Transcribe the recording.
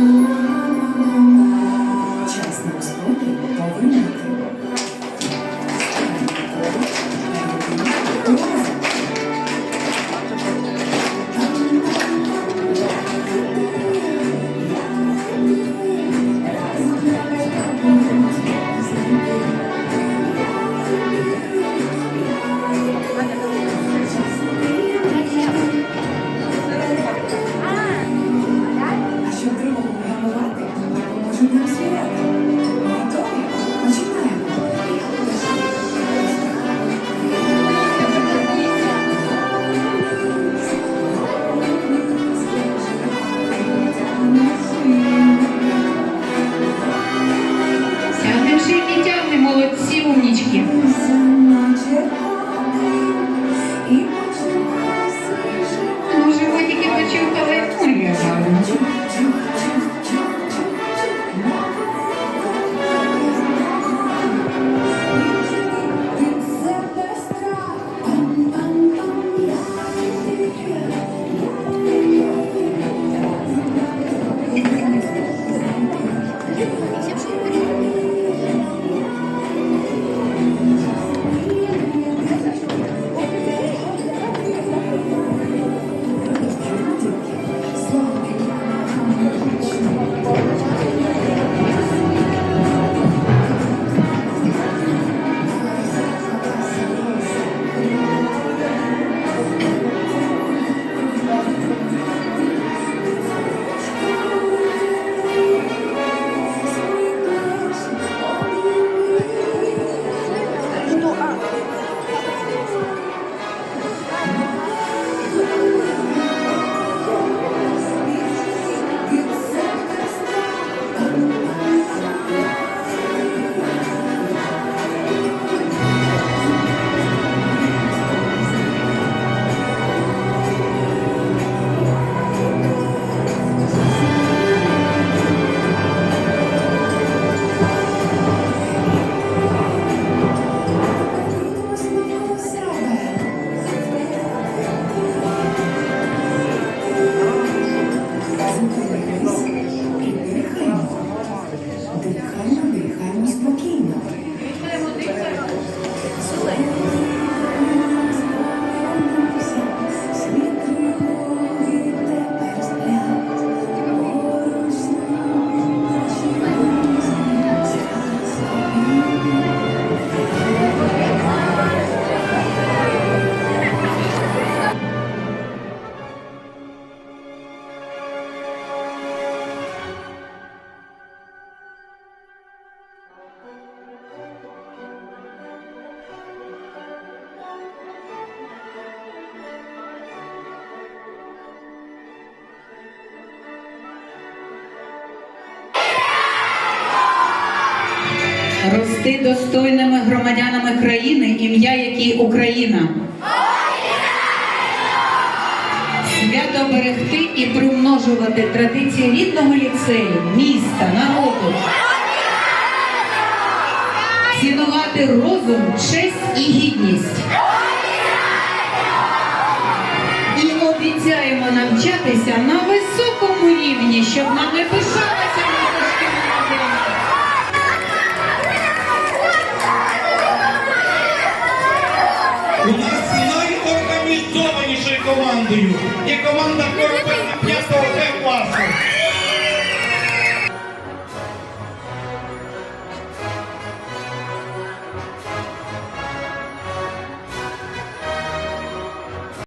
Mm-hmm. Дякую. Рости достойними громадянами країни, ім'я якій Україна. Свято берегти і примножувати традиції рідного ліцею, міста, народу. Цінувати розум, честь і гідність. І обіцяємо навчатися на високому рівні, щоб нам не пишалася найорганізованішою і команда Коропець 5 Г класу.